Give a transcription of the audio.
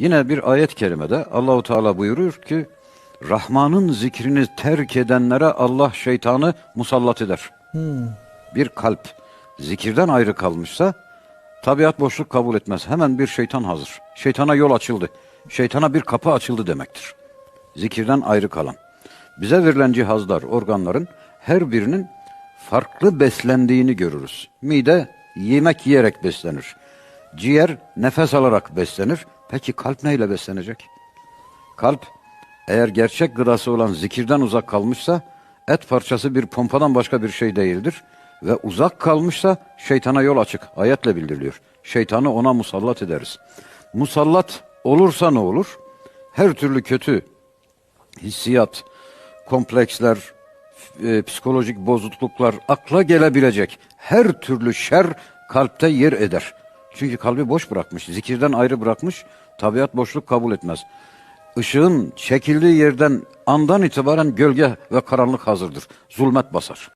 Yine bir ayet-i kerimede Allahu Teala buyurur ki Rahman'ın zikrini terk edenlere Allah şeytanı musallat eder. Bir kalp zikirden ayrı kalmışsa tabiat boşluk kabul etmez. Hemen bir şeytan hazır. Şeytana yol açıldı. Şeytana bir kapı açıldı demektir. Zikirden ayrı kalan. Bize verilen cihazlar, organların her birinin farklı beslendiğini görürüz. Mide yemek yiyerek beslenir. Ciğer nefes alarak beslenir. Peki kalp neyle beslenecek? Kalp eğer gerçek gıdası olan zikirden uzak kalmışsa et parçası bir pompadan başka bir şey değildir. Ve uzak kalmışsa şeytana yol açık. Ayetle bildiriliyor. Şeytanı ona musallat ederiz. Musallat olursa ne olur? Her türlü kötü hissiyat, kompleksler, e, psikolojik bozukluklar, akla gelebilecek her türlü şer kalpte yer eder. Çünkü kalbi boş bırakmış, zikirden ayrı bırakmış, tabiat boşluk kabul etmez. Işığın çekildiği yerden andan itibaren gölge ve karanlık hazırdır. Zulmet basar.